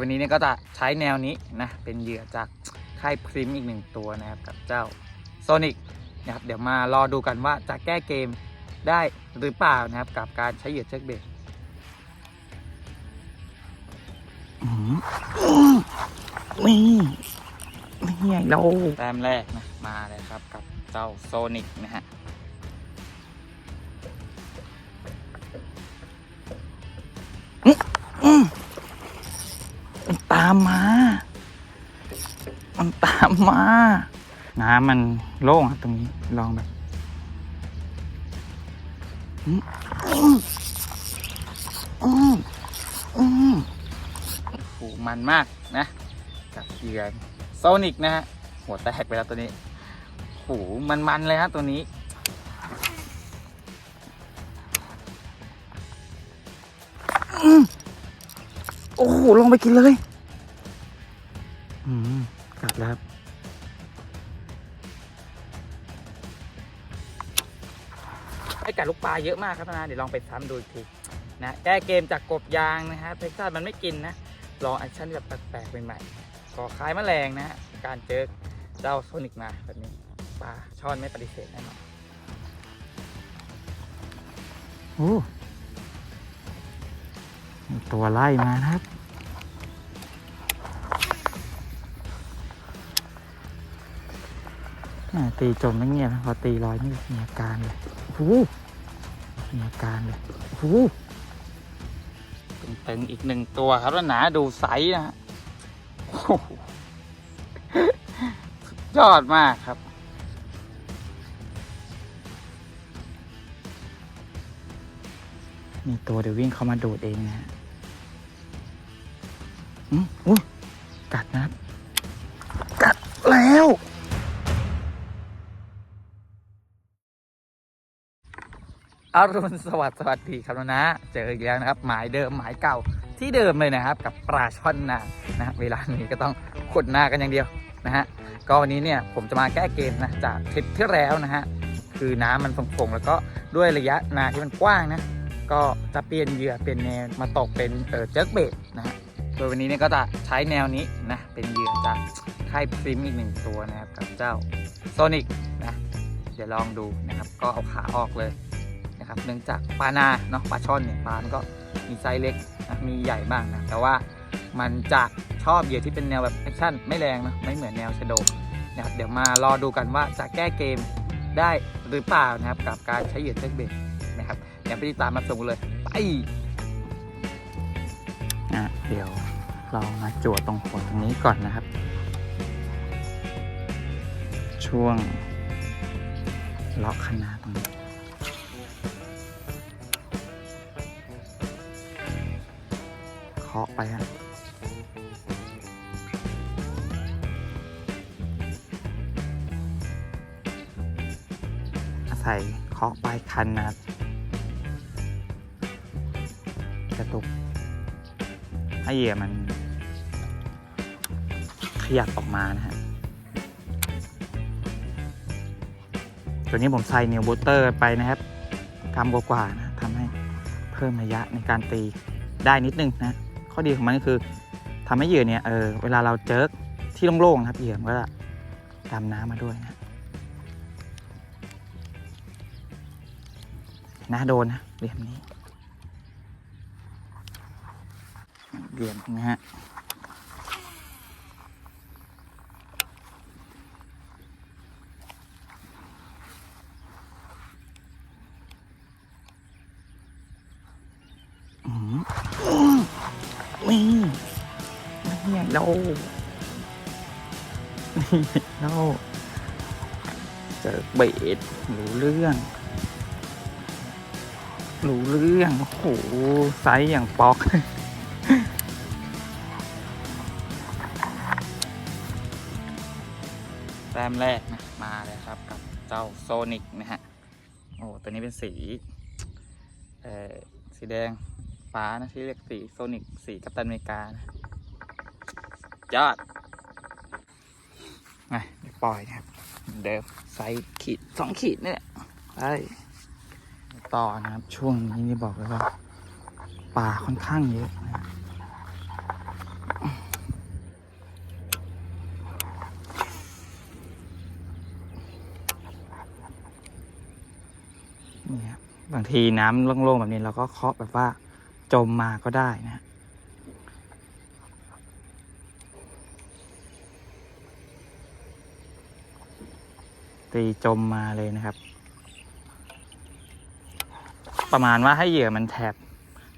วันนี้เนี่ยก็จะใช้แนวนี้นะ เป็นเหยื่อจากค่ายพริมอีกหนึ่งตัวนะครับกับเจ้าโซนิกนะครับเดี๋ยวมารอดูกันว่าจะแก้เกมได้หรือเปล่านะครับ กับการใช้เหยื่อเชือกเบ็ดนี่นี่ไงเราแต้มแรกนะมาเลยครับกับเจ้าโซนิกนะฮะามมา มันตามมา น้ำมันโล่งครับตรงนี้ ลองแบบอืมอืมอืมอืมโหมันมากนะ กับเหยื่อโซนิกนะฮะ หัวแตกไปแล้วตัวนี้โหมันๆเลยฮะตัวนี้โอ้โห ลงไปกินเลยอืม กลับแล้วครับไอกัดลูกปลาเยอะมากครับนะเดี๋ยวลองไปซ้ำดูอีกทีนะแก้เกมจากกบยางนะฮะเท็กซัสมันไม่กินนะลองแอคชั่นแบบแปลกๆใหม่ๆก็คล้ายแมลงนะฮะการเจอเจ้าโซนิกมาแบบนี้ปลาช่อนไม่ปฏิเสธแน่นอนโอ้มีตัวไล่มานะครับ ตีจมไม่เงียบนะพอตีร้อยนี่มีอาการเลยโอ้โหมีอาการเลยโอ้โหตึงๆอีกหนึ่งตัวครับแล้วหนาดูไซส์นะฮะโอ้โหสุดยอดมากครับ มีตัวเดี๋ยววิ่งเข้ามาดูดเองนะฮะอืมอุ้ อรุณสวัสดิ์สวัสดีครับนะเจออีกแล้วนะครับ หมายเดิมหมายเก่าที่เดิมเลยนะครับ กับปลาช่อนนานะเวลานี้ก็ต้องขุดหน้ากันอย่างเดียวนะฮะก็วันนี้เนี่ยผมจะมาแก้เกมนะจากคลิปที่แล้วนะฮะคือน้ำมันฝงๆแล้วก็ด้วยระยะนาที่มันกว้างนะก็จะเปลี่ยนเหยื่อเปลี่ยนแนวมาตกเป็นเออเจิร์กเบดนะฮะโดยวันนี้เนี่ยก็จะใช้แนวนี้นะเป็นเหยื่อจากค่ายพริมอีกหนึ่งตัวนะครับกับเจ้าโซนิกนะเดี๋ยวลองดูนะครับก็เอาขาออกเลย นะครับเนื่องจากปลานาเนาะปลาช่อนเนี่ยปลามันก็มีไซส์เล็กนะมีใหญ่บ้างนะแต่ว่ามันจะชอบเหยื่อที่เป็นแนวแบบแอคชั่นไม่แรงนะไม่เหมือนแนวชโดนะครับเดี๋ยวมารอดูกันว่าจะแก้เกมได้หรือเปล่านะครับกับการใช้เหยื่อเช็คเบรนะครับเดี๋ยวไปติดตามมาส่งเลยไปอะเดี๋ยวเรามาจวดตรงหัวตรงนี้ก่อนนะครับ ช่วงล็อกคณะตรงนี้เคาะไปฮะอาศัยเคาะปลายคันนะครับ กระตุก ให้เหยื่อมัน ขยับออกมานะฮะตัวนี้ผมใส่นิวบูเตอร์ไปนะครับกำกว่าๆนะทำให้เพิ่มระยะในการตีได้นิดนึงนะ ข้อดีของมันก็คือทำให้เหยื่อเนี่ยเออเวลาเราเจิกที่โล่งๆครับเหยื่อมันก็จะดำน้ำมาด้วยนะนะโดนนะเหลี่ยมนี้เหลี่ยมนะฮะ นี่นี่ไงเรานี่เราจอเบสรู้เรื่อง รู้เรื่อง โอ้โห ไซส์อย่างป๊อกแต้มแรกนะมาเลยครับกับเจ้าโซนิกนะฮะ โอ้ ตัวนี้เป็นสี เอ่อ สีแดง ฟ้านะที่เรียกสีโซนิกสีกัปตันอเมริกานะยอดไงปล่อยนะเดิมไซส์ขีดสองขีดเนี่ยไปต่อนะครับ ช่วงนี้นี่บอกเลยว่า ป่าค่อนข้างเยอะนะนี่ครับบางทีน้ำโล่งๆแบบนี้เราก็เคาะแบบว่า จมมาก็ได้นะตีจมมาเลยนะครับ ประมาณว่าให้เหยื่อมันแถบ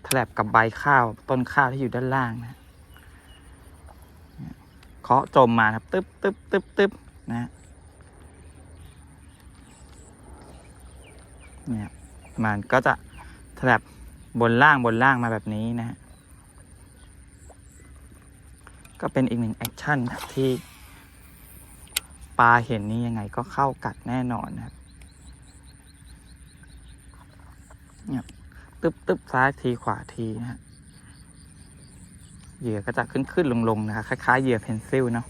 แถบกับใบข้าวต้นข้าวที่อยู่ด้านล่างนะเคาะจมมาครับตึ๊บตึ๊บตึ๊บตึ๊บนะเนี่ยมันก็จะแถบ บนล่างบนล่างมาแบบนี้นะฮะก็เป็นอีกหนึ่งแอคชั่นที่ปลาเห็นนี่ยังไงก็เข้ากัดแน่นอนนะครับเนี่ยตึ๊บตึ๊บซ้ายทีขวาทีนะฮะเหยื่อก็จะขึ้นขึ้นลงลงนะครับคล้ายๆเหยื่อเพนซิลเนาะ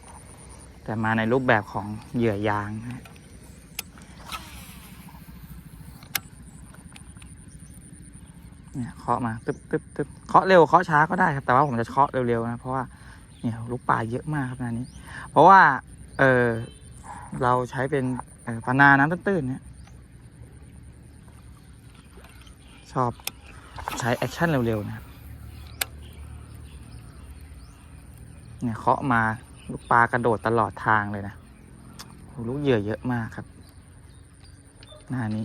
แต่มาในรูปแบบของเหยื่อยางนะฮะ เนี่ยเคาะมาตึ๊บตึ๊บตึ๊บเคาะเร็วเคาะช้าก็ได้ครับ แต่ว่าผมจะเคาะเร็วๆนะเพราะว่าเนี่ยลูกปลาเยอะมากครับนานี้ เพราะว่าเออเราใช้เป็นเออปลานาน้ำตื้นๆเนี่ยชอบใช้แอคชั่นเร็วๆนะครับเนี่ยเคาะมาลูกปลากระโดดตลอดทางเลยนะลูกเหยื่อเยอะมากครับหน้านี้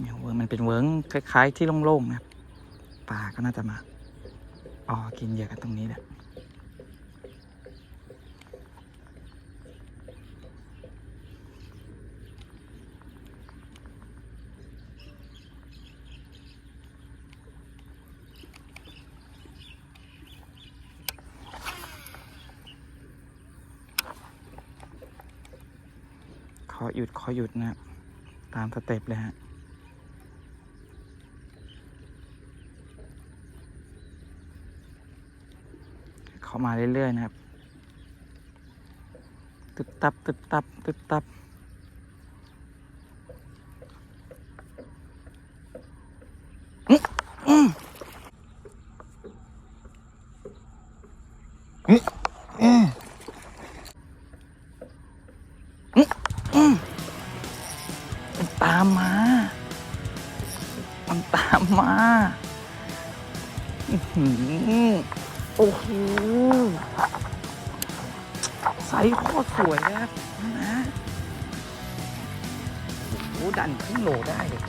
เนี่ยเวิร์มันเป็นเวิร์คล้าย ๆ ที่โล่งๆนะครับปลาก็น่าจะมาอ๋อกินเหยื่อกันตรงนี้แหละขอหยุดขอหยุดนะตามสเต็ปเลยฮะ เข้ามาเรื่อยๆนะครับ ตึบตับตึบตับตึบตับอืออืออืออือมันตามมา มันตามมา อือหือ โอ้โหไซส์โคตรสวยเลยครับนะโอ้ดันครึ่งโลได้เลย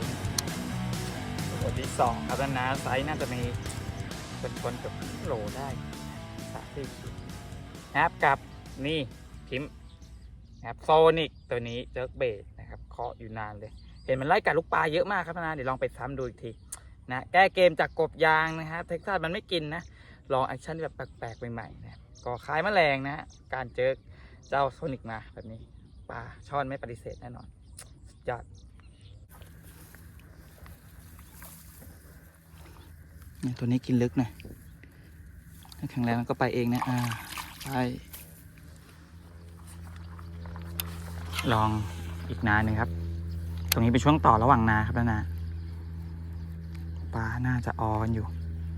ตัวที่สองครับนะไซส์น่าจะมีเป็นคนกับครึ่งโลได้สามสิบนะครับกับนี่พิมพ์นะครับโซนิกตัวนี้เจิร์กเบดนะครับเคาะอยู่นานเลย เห็นมันไล่กัดลูกปลาเยอะมากครับนะเดี๋ยวลองไปซ้ำดูอีกทีนะแก้เกมจากกบยางนะฮะเท็กซัสมันไม่กินนะ ลองแอคชั่นแบบแปลกๆใหม่ๆนะก็คล้ายแมลงนะฮะการเจอเจ้าโซนิกมาแบบนี้ปลาช่อนไม่ปฏิเสธแน่นอนสุดยอดนี่ตัวนี้กินลึกหน่อยถ้าแข็งแรงมันก็ไปเองนะอ่าไปลองอีกนาหนึ่งครับ ตรงนี้เป็นช่วงต่อระหว่างนาครับแล้วนะปลาน่าจะออกันอยู่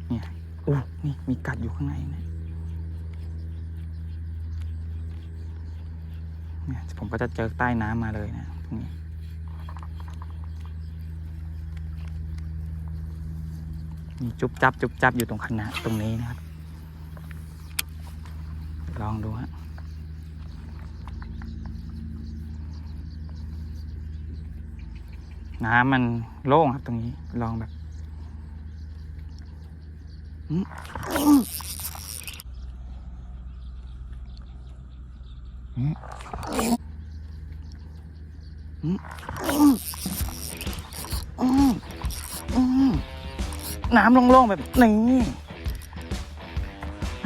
เนี่ย อู้นี่มีกัดอยู่ข้างในนะเนี่ยผมก็จะเจอใต้น้ำมาเลยนะตรงนี้มีจุบจับจุบจับอยู่ตรงขนาดตรงนี้นะครับ ลองดูฮะน้ำมันโล่งครับตรงนี้ลองแบบ น้ำโล่งๆแบบนี้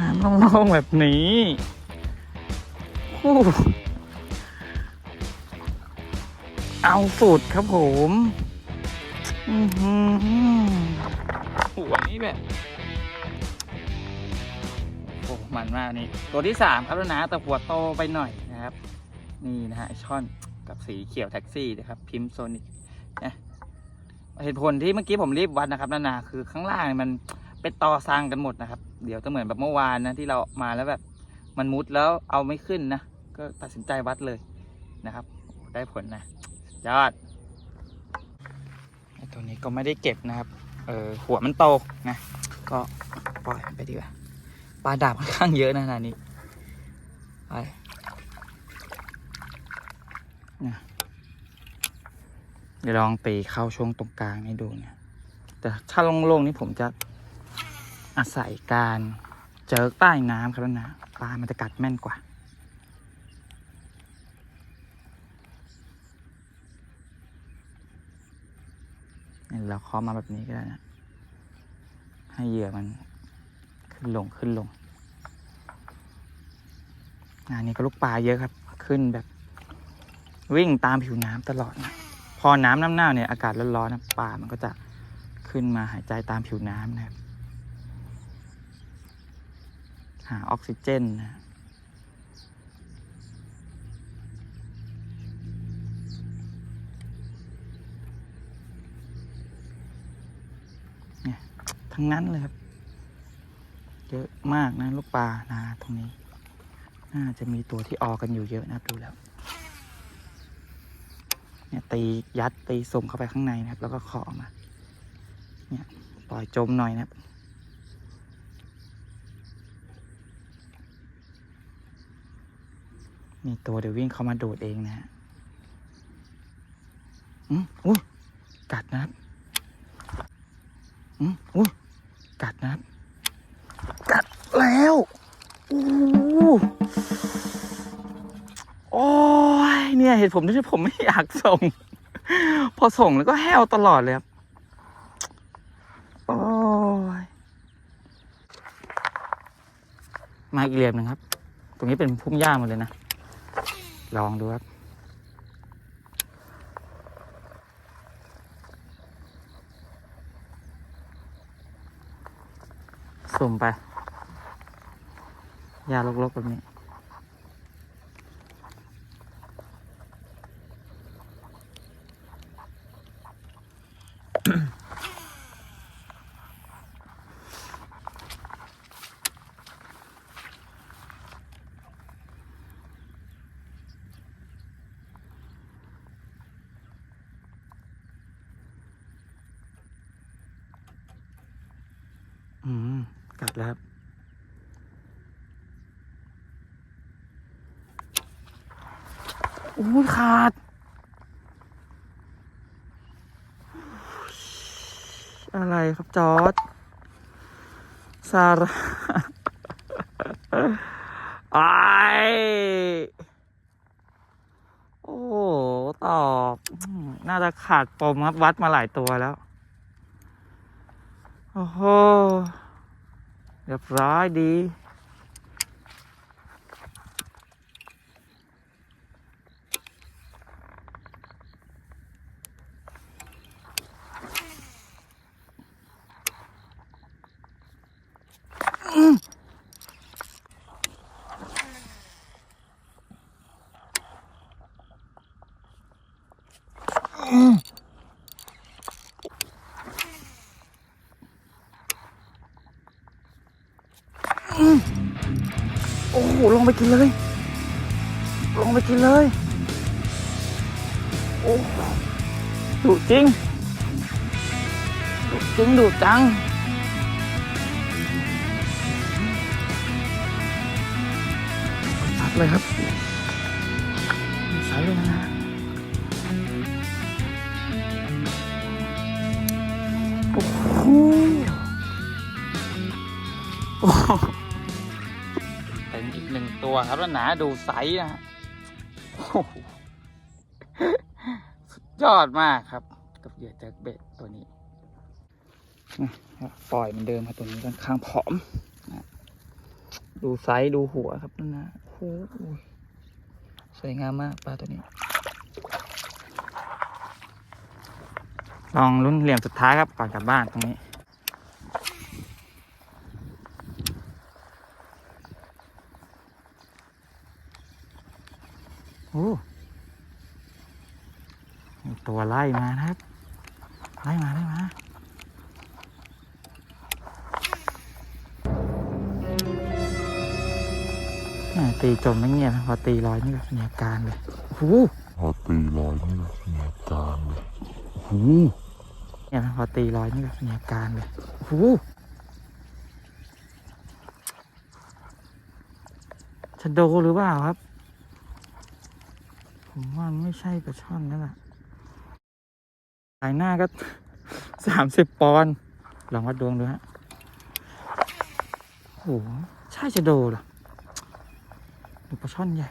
น้ำโล่งๆแบบนี้เอาสุดครับผม อือหือหัวนี้แบบ มันมากนี่ตัวที่สามครับนะแต่หัวโตไปหน่อยนะครับ นี่นะฮะช่อนกับสีเขียวแท็กซี่นะครับ พิมพ์โซนิกนะเหตุผลที่เมื่อกี้ผมรีบวัดนะครับนานาคือข้างล่างมันเป็นตอสร้างกันหมดนะครับ เดี๋ยวจะเหมือนแบบเมื่อวานนะที่เรามาแล้วแบบมันมุดแล้วเอาไม่ขึ้นนะ ก็ตัดสินใจวัดเลยนะครับ ได้ผลนะยอดตัวนี้ก็ไม่ได้เก็บนะครับ เออหัวมันโตนะ ก็ปล่อยไปดีกว่า ปลาดาบค่อนข้างเยอะนะนานี้ไปนะเดี๋ยวลองตีเข้าช่วงตรงกลางให้ดูเนี่ยแต่ถ้าโล่งๆนี่ผมจะอาศัยการเจอใต้น้ำครับนะปลามันจะกัดแม่นกว่าเราเคาะมาแบบนี้ก็ได้นะให้เหยื่อมัน ขึ้นลงขึ้นลงงานนี้ก็ลูกปลาเยอะครับ ขึ้นแบบ วิ่งตามผิวน้ำตลอดนะพอน้ำน้ำหน้าเนี่ยอากาศร้อนๆนะปลามันก็จะขึ้นมาหายใจตามผิวน้ำนะครับ หาออกซิเจนนะทั้งนั้นเลยครับ เยอะมากนะลูกปลานาตรงนี้ น่าจะมีตัวที่ออกกันอยู่เยอะนะดูแล้ว เนี่ยตียัดตีสุ่มเข้าไปข้างในนะครับ แล้วก็เคาะอมา เนี่ยปล่อยจมหน่อยนะครับมีตัวเดี๋ยววิ่งเข้ามาโดดเองนะฮะอืมอุ้ยกัดนะครับอืมอุ้ยกัดนะครับ กัดแล้วโอ้โอ้ยเนี่ยเหตุผมที่ผมไม่อยากส่ง พอส่งแล้วก็แห้วตลอดเลยครับโอ้ยมาอีกเหลี่ยมหนึ่งครับ ตรงนี้เป็นพุ่มหญ้าหมดเลยนะ ลองดูครับ สุ่มไปยาลกๆแบบนี้ อืม กัด แล้วครับโอ้ยขาด อะไรครับจอร์ดซาร่าไอโอ้ตอบ น่าจะขาดปมครับวัดมาหลายตัวแล้ว โอ้โห เรียบร้อยดี โอ้โห ลง ไปกินเลย ลงไปกินเลย โอ้ดุจริงดุจริงดุจังชัดเลยครับสายเลยนะโอ้โห ตัวครับแล้วหนาดูไซส์นะฮะสุดยอดมากครับ กับเหยื่อแจ็คเบ็ดตัวนี้นะปล่อยเหมันเดิมครับตัวนี้ค่อนข้างผอมนะดูไซส์ดูหัวครับนั่นนะโอ้โหสวยงามมากปลาตัวนี้ ลองลุ้นเหลี่ยมสุดท้ายครับก่อนกลับบ้านตรงนี้ อ้มีตัวไล่มานะครับ ไล่มาไล่มาแหม่ตีจมไม่เงียบนะพอตีลอยนี่แบบมีอาการเลยโอ้โหพอตีลอยนี่มีอาการเลยโอ้โหเนี่ยนะพอตีลอยนี่แบบมีอาการเลยโอ้โหชะโดหรือเปล่าครับ ผมว่าไม่ใช่ปลาช่อนนั่นแหละสายหน้าก็สามสิบปอนด์ลองวัดดวงดูฮะโอ้โหใช่จะโดเหรอหรือปลาช่อนใหญ่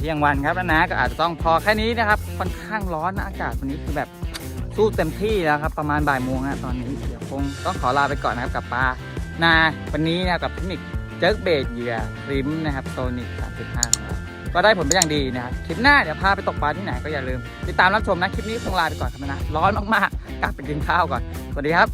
เที่ยงวันครับนะก็อาจจะต้องพอแค่นี้นะครับค่อนข้างร้อนนะอากาศวันนี้คือแบบสู้เต็มที่แล้วครับประมาณบ่ายโมงนะตอนนี้เดี๋ยวคงต้องขอลาไปก่อนนะครับกับปลานาวันนี้นะกับเทคนิคเจิร์กเบดเหยื่อริมนะครับโซนิก35ของเราก็ได้ผลเป็นอย่างดีนะครับคลิปหน้าเดี๋ยวพาไปตกปลาที่ไหนก็อย่าลืมติดตามรับชมนะคลิปนี้ต้องลาไปก่อนครับนะร้อนมากๆกลับไปกินข้าวก่อนสวัสดีครับ